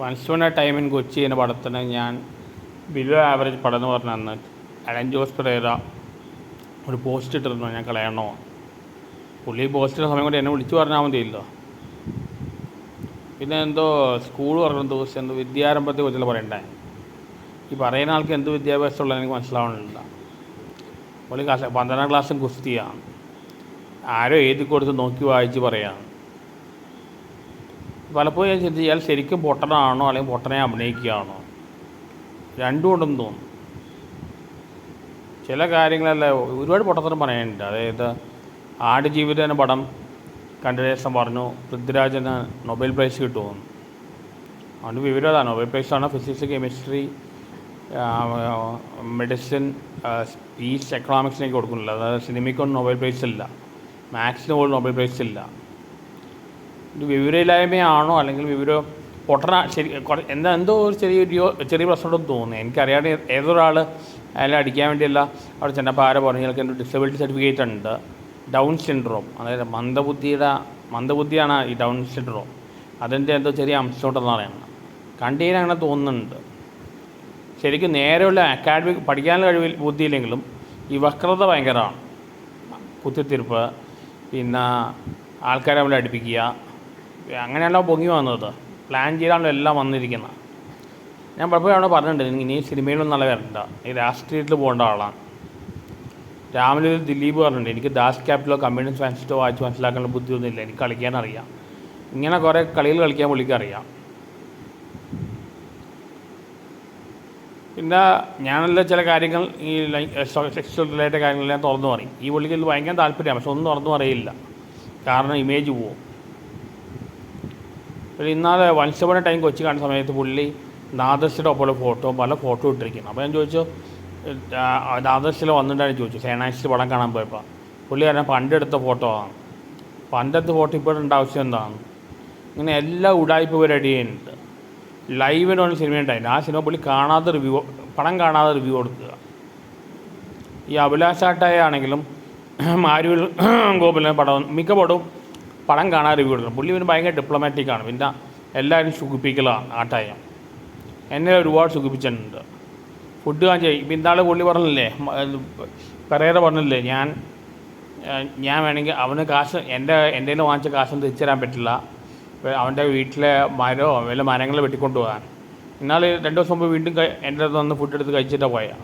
Once one a time in Kochi എന്ന പടത്തിന് ഞാൻ ബിലോ ആവറേജ് പടം എന്ന് പറഞ്ഞ അന്ന് അലൻ ജോസ് പെരേര ഒരു പോസ്റ്റ് ഇട്ടിരുന്നു ഞാൻ കളയണോ? പുള്ളി പോസ്റ്റ് സമയം കൊണ്ട് എന്നെ വിളിച്ചു പറഞ്ഞാൽ മതിയല്ലോ. പിന്നെ എന്തോ സ്കൂൾ പറഞ്ഞ ദിവസം എന്തോ വിദ്യാരംഭത്തെ കുറിച്ചുള്ള പറയണ്ടേ? ഈ പറയുന്ന ആൾക്ക് എന്ത് വിദ്യാഭ്യാസമുള്ള എനിക്ക് മനസ്സിലാവണില്ല. പുള്ളി ക്ലാസ് പന്ത്രണ്ടാം ക്ലാസ്സും കുസ്തിയാണ് ആരോ എഴുതി കൊടുത്ത് നോക്കി വായിച്ച് പറയാണ്. പലപ്പോഴും ഞാൻ ചിന്തിച്ചു ഇയാൾ ശരിക്കും പൊട്ടനാണോ അല്ലെങ്കിൽ പൊട്ടനെ അഭിനയിക്കുകയാണോ? രണ്ടും ഉണ്ടെന്ന് തോന്നുന്നു ചില കാര്യങ്ങളല്ല ഒരുപാട് പൊട്ടത്തരം പറയാനുണ്ട് അതായത് ആടുജീവിതം എന്ന പടം കണ്ട ശേഷം പറഞ്ഞു പൃഥ്വിരാജന് നൊബേൽ പ്രൈസ് കിട്ടുമെന്ന്. അവന് വിവരമാണ് നൊബേൽ പ്രൈസാണ് ഫിസിക്സ് കെമിസ്ട്രി മെഡിസിൻ സ്പീച്ച് എക്കണോമിക്സിനൊക്കെ കൊടുക്കുന്നില്ല അതായത് സിനിമയ്ക്കൊന്നും നൊബേൽ പ്രൈസ് ഇല്ല. മാത്സിന് പോലും നൊബേൽ പ്രൈസ് ഇല്ല. ഇത് വിവരമില്ലായ്മയാണോ അല്ലെങ്കിൽ വിവരം പൊട്ടണ ശരി എന്താ എന്തോ ഒരു ചെറിയ ചെറിയ പ്രശ്നമുണ്ടെന്ന് തോന്നുന്നു. എനിക്കറിയാതെ ഏതൊരാൾ അയാളെ അടിക്കാൻ വേണ്ടിയല്ല അവിടെ ചെന്നപ്പോൾ ആരെ പറഞ്ഞു ഞങ്ങൾക്ക് എന്റെ ഡിസബിലിറ്റി സർട്ടിഫിക്കറ്റ് ഉണ്ട്. ഡൗൺ സിൻഡ്രോം അതായത് മന്ദബുദ്ധിയുടെ മന്ദബുദ്ധിയാണ് ഈ ഡൗൺ സിൻഡ്രോം അതിന്റെ എന്തോ ചെറിയ അംശമുണ്ടെന്ന് പറയുന്നത്. കണ്ടീന് അങ്ങനെ തോന്നുന്നുണ്ട്. ശരിക്കും നേരെയുള്ള അക്കാഡമിക് പഠിക്കാനുള്ള കഴിവിൽ ബുദ്ധിയില്ലെങ്കിലും ഈ വക്രത ഭയങ്കരമാണ്. കുത്തിത്തിരിപ്പ് പിന്നെ ആൾക്കാരെ നമ്മളെ അടുപ്പിക്കുക അങ്ങനെയല്ല പൊങ്ങി വന്നത്. പ്ലാൻ ചെയ്താണല്ലോ എല്ലാം വന്നിരിക്കുന്നത് ഞാൻ പലപ്പോഴും അവിടെ പറഞ്ഞിട്ടുണ്ട് ഇനി സിനിമയിലൊന്നും നല്ല വരണ്ട. ഈ രാഷ്ട്രീയത്തിൽ പോകേണ്ട ആളാണ്. രാമനിൽ ദിലീപ് പറഞ്ഞിട്ടുണ്ട് എനിക്ക് ദാസ് ക്യാപിറ്റലോ കമ്മ്യൂണിസ്റ്റ് ഫാൻസിറ്റോ വായിച്ച് മനസ്സിലാക്കാനുള്ള ബുദ്ധിയൊന്നുമില്ല. എനിക്ക് കളിക്കാൻ അറിയാം. ഇങ്ങനെ കുറേ കളികൾ കളിക്കാൻ വിളിക്കറിയാം പിന്നെ ഞാനല്ല ചില കാര്യങ്ങൾ ഈ സെക്സ്വൽ റിലേറ്റഡ് കാര്യങ്ങളെല്ലാം തുറന്നു പറയും. ഈ പുള്ളിക്ക് ഭയങ്കര താല്പര്യമാണ് പക്ഷെ ഒന്നും തുറന്നു പറയില്ല. കാരണം ഇമേജ് പോവും. പിന്നെ ഇന്നാളെ വൻസപണ ടൈം കൊച്ചി കാണുന്ന സമയത്ത് പുള്ളി നാദർശിയുടെ ഒപ്പമുള്ള ഫോട്ടോ പല ഫോട്ടോ ഇട്ടിരിക്കുന്നു. അപ്പോൾ ഞാൻ ചോദിച്ചു നാദർശിൽ വന്നിട്ടാണ് ചോദിച്ചു. സേനാശിൽ പടം കാണാൻ പോയപ്പോൾ പുള്ളി പറഞ്ഞാൽ പണ്ടെടുത്ത ഫോട്ടോ ആണ് പണ്ടത്തെ ഫോട്ടോ ഇപ്പോഴുണ്ട് ആവശ്യം എന്താണ്? ഇങ്ങനെ എല്ലാ ഉടായ്പ പരിപാടി ചെയ്യുന്നുണ്ട് ലൈവിന് ഒരു സിനിമ ഉണ്ടായിരുന്നു ആ സിനിമ പുള്ളി കാണാതെ റിവ്യൂ പടം കാണാതെ റിവ്യൂ കൊടുക്കുക. ഈ അഭിലാഷാട്ടായ ആണെങ്കിലും ഗോകുലിനെ പടം മിക്ക പടവും പടം കാണാൻ റിവ്യൂ പുള്ളി പിന്നെ ഭയങ്കര ഡിപ്ലോമാറ്റിക്കാണ് പിന്നെ എല്ലാവരും സുഖിപ്പിക്കലാണ് ആട്ടായം എന്നെ ഒരുപാട് സുഖിപ്പിച്ചിട്ടുണ്ട്. ഫുഡ് ചെയ്യും ഇപ്പം ഇന്നാൾ പുള്ളി പറഞ്ഞില്ലേ പെരേര പറഞ്ഞില്ലേ ഞാൻ ഞാൻ വേണമെങ്കിൽ അവന് കാശ് എന്റെ എന്റെ കയ്യിൽ വാങ്ങിച്ച കാശൊന്നും തിരിച്ചു തരാൻ പറ്റില്ല. അവന്റെ വീട്ടിലെ മരമോ വല്ല മരങ്ങൾ വെട്ടിക്കൊണ്ട് പോകാൻ. എന്നാൽ രണ്ട് ദിവസം മുമ്പ് വീണ്ടും എന്റെ അടുത്ത് വന്ന് ഫുഡ് എടുത്ത് കഴിച്ചിട്ടാണ് പോയാൽ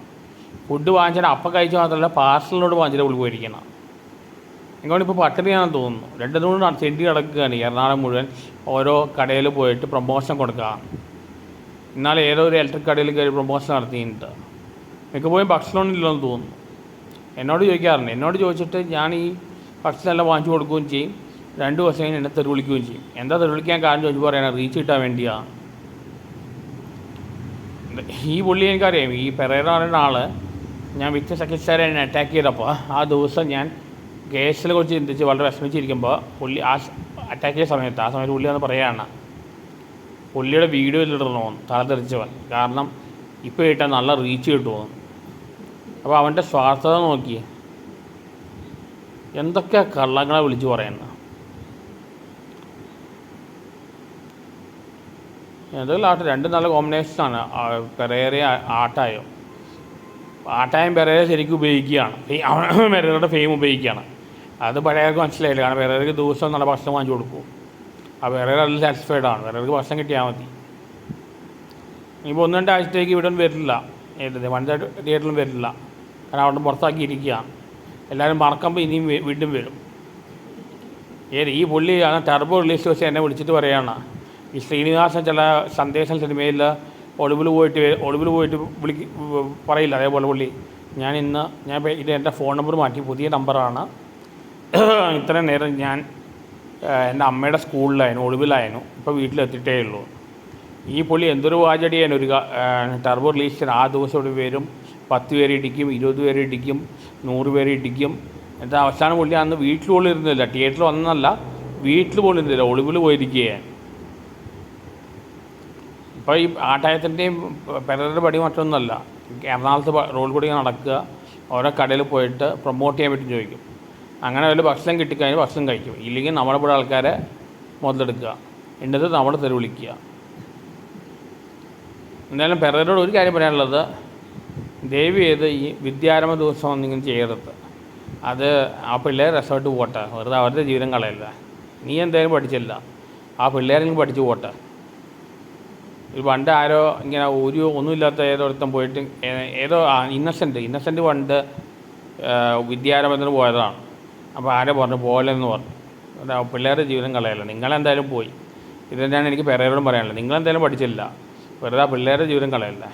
ഫുഡ് വാങ്ങിച്ചാൽ അപ്പം കഴിച്ചാൽ മാത്രമല്ല പാർസലിനോട് വാങ്ങിച്ചിട്ട് പുള്ളി പോയിരിക്കണം. ഇപ്പോൾ പട്ടിണിയാണെന്ന് തോന്നുന്നു. രണ്ട് മൂന്ന് ചെണ്ടി കിടക്കുകയാണ് എറണാകുളം മുഴുവൻ ഓരോ കടയിൽ പോയിട്ട് പ്രൊമോഷൻ കൊടുക്കുക ഇന്നാളെ ഏതോ ഒരു ഇലക്ട്രിക് കടയിൽ കയറി പ്രൊമോഷൻ നടത്തിയിട്ടുണ്ട്. മിക്കപ്പോഴും ഭക്ഷണമൊന്നും ഇല്ലെന്ന് തോന്നുന്നു. എന്നോട് ചോദിക്കാറുണ്ട്. എന്നോട് ചോദിച്ചിട്ട് ഞാൻ ഈ ഭക്ഷണം എല്ലാം വാങ്ങിച്ചു കൊടുക്കുകയും ചെയ്യും. രണ്ട് ദിവസം കഴിഞ്ഞ് എന്നെ തെറി വിളിക്കുകയും ചെയ്യും. എന്താ തെറി വിളിക്കാൻ കാരണം ചോദിച്ചു പറയണം? റീച്ച് കിട്ടാൻ വേണ്ടിയാണ് ഈ പുള്ളി എനിക്കറിയാം. ഈ പെരേറ പറയുന്ന ആൾ ഞാൻ വിത്ത് സെക്രട്ടറി എന്നെ അറ്റാക്ക് ചെയ്തപ്പോൾ ആ ദിവസം ഞാൻ കേസിനെ കുറിച്ച് ചിന്തിച്ച് വളരെ വിഷമിച്ചിരിക്കുമ്പോൾ പുള്ളി ആ അറ്റാക്ക് ചെയ്ത സമയത്ത് ആ സമയത്ത് പുള്ളി വന്ന് പറയുകയാണ് പുള്ളിയുടെ വീഡിയോ ഇടണമെന്ന് തലതെറിച്ചവൻ. കാരണം ഇപ്പോൾ ഇട്ടാൽ നല്ല റീച്ച് കിട്ടുമെന്ന് അപ്പോൾ അവന്റെ സ്വാർത്ഥത നോക്കി എന്തൊക്കെ കള്ളങ്ങളെ വിളിച്ചു പറയുന്നത് എന്തെങ്കിലും ആട്ടെ രണ്ടും നല്ല കോമ്പിനേഷനാണ് പെരേറെ ആട്ടായോ. ആട്ടായം പെരേറെ ശരിക്കും ഉപയോഗിക്കുകയാണ്. അവൻ പെരേരയുടെ ഫെയിം ഉപയോഗിക്കുകയാണ്. അത് പഴയവർക്ക് മനസ്സിലായില്ല. കാരണം വേറെവർക്ക് ദിവസം നല്ല ഭക്ഷണം വാങ്ങിച്ചു കൊടുക്കും. ആ വേറെ സാറ്റിസ്ഫൈഡ് ആണ്. വേറെവർക്ക് ഭക്ഷണം കിട്ടിയാൽ മതി. ഇപ്പോൾ ഒന്ന് രണ്ടാഴ്ചത്തേക്ക് ഇവിടെ വരില്ല. വൺ തിയേറ്ററിലും വരില്ല. കാരണം അവിടെ പുറത്താക്കിയിരിക്കുകയാണ് എല്ലാവരും മറക്കുമ്പോൾ ഇനിയും വീണ്ടും വരും. ഏത് ഈ പുള്ളി ആ ടർബോ റിലീസ് വെച്ച് എന്നെ വിളിച്ചിട്ട് പറയുകയാണ് ഈ ശ്രീനിവാസൻ ചില സന്ദേശം സിനിമയിൽ ഒളിവിൽ പോയിട്ട് ഒളിവിൽ പോയിട്ട് വിളിക്ക് പറയില്ല. അതേപോലെ പുള്ളി ഞാൻ ഇന്ന് ഞാൻ ഇത് എന്റെ ഫോൺ നമ്പർ മാറ്റി. പുതിയ നമ്പറാണ് ഇത്രയും നേരം ഞാൻ എന്റെ അമ്മയുടെ സ്കൂളിലായിരുന്നു ഒളിവിലായിരുന്നു. ഇപ്പോൾ വീട്ടിലെത്തിയിട്ടേ ഉള്ളൂ. ഈ പുള്ളി എന്തൊരു വാചടിയാണ് ഒരു ടർബോ റിലീസ് ആ ദിവസം ഇവിടെ വരും. പത്ത് പേര് ഇടിക്കും ഇരുപത് പേര് ഇടിക്കും നൂറ് പേര് ഇടിക്കും. എന്നിട്ട് അവസാനം പുള്ളി അന്ന് വീട്ടിൽ പോലും ഇരുന്നില്ല. തിയേറ്ററിൽ വന്നല്ല വീട്ടിൽ പോലും ഇരുന്നില്ല. ഒളിവിൽ പോയിരിക്കുകയാണ് ഇപ്പോൾ ഈ ആട്ടായത്തിന്റെയും പെരയുടെ പടി മറ്റൊന്നുമല്ല എറണാകുളത്ത് റോഡ് കൂടി നടക്കുക. ഓരോ കടയിൽ പോയിട്ട് പ്രൊമോട്ട് ചെയ്യാൻ പറ്റും ചോദിക്കും. അങ്ങനെ വല്ല ഭക്ഷണം കിട്ടിക്കഴിഞ്ഞാൽ ഭക്ഷണം കഴിക്കും. ഇല്ലെങ്കിൽ നമ്മുടെ ഇവിടെ ആൾക്കാരെ മുതലെടുക്കുക. എന്നിട്ട് നമ്മുടെ തെരു വിളിക്കുക. എന്തായാലും പെരേരോട് ഒരു കാര്യം പറയാനുള്ളത്. ദേവി ചെയ്ത് ഈ വിദ്യാരംഭ ദിവസം ഒന്നിങ്ങനെ ചെയ്യരുത്. അത് ആ പിള്ളേർ രസമായിട്ട് പോട്ടെ. വെറുതെ അവരുടെ ജീവിതം കളയല്ല. നീ എന്തായാലും പഠിച്ചില്ല. ആ പിള്ളേരെങ്കിലും പഠിച്ചു പോട്ടെ. ഒരു പണ്ട് ആരോ ഇങ്ങനെ ഒരു ഒന്നുമില്ലാത്ത ഏതോ ഒരുത്തൻ പോയിട്ട് ഏതോ ഇന്നസെന്റ് ഇന്നസെന്റ് പണ്ട് വിദ്യാരംഭത്തിന് പോയതാണ്. അപ്പോൾ ആരെ പറഞ്ഞു പോലെന്ന് പറഞ്ഞു. പിള്ളേരുടെ ജീവിതം കളയല്ല. നിങ്ങളെന്തായാലും പോയി. ഇത് തന്നെയാണ് എനിക്ക് പെരേരോടും പറയാനുള്ളത് നിങ്ങളെന്തായാലും പഠിച്ചില്ല വെറുതെ പിള്ളേരുടെ ജീവിതം കളയല്ലേ?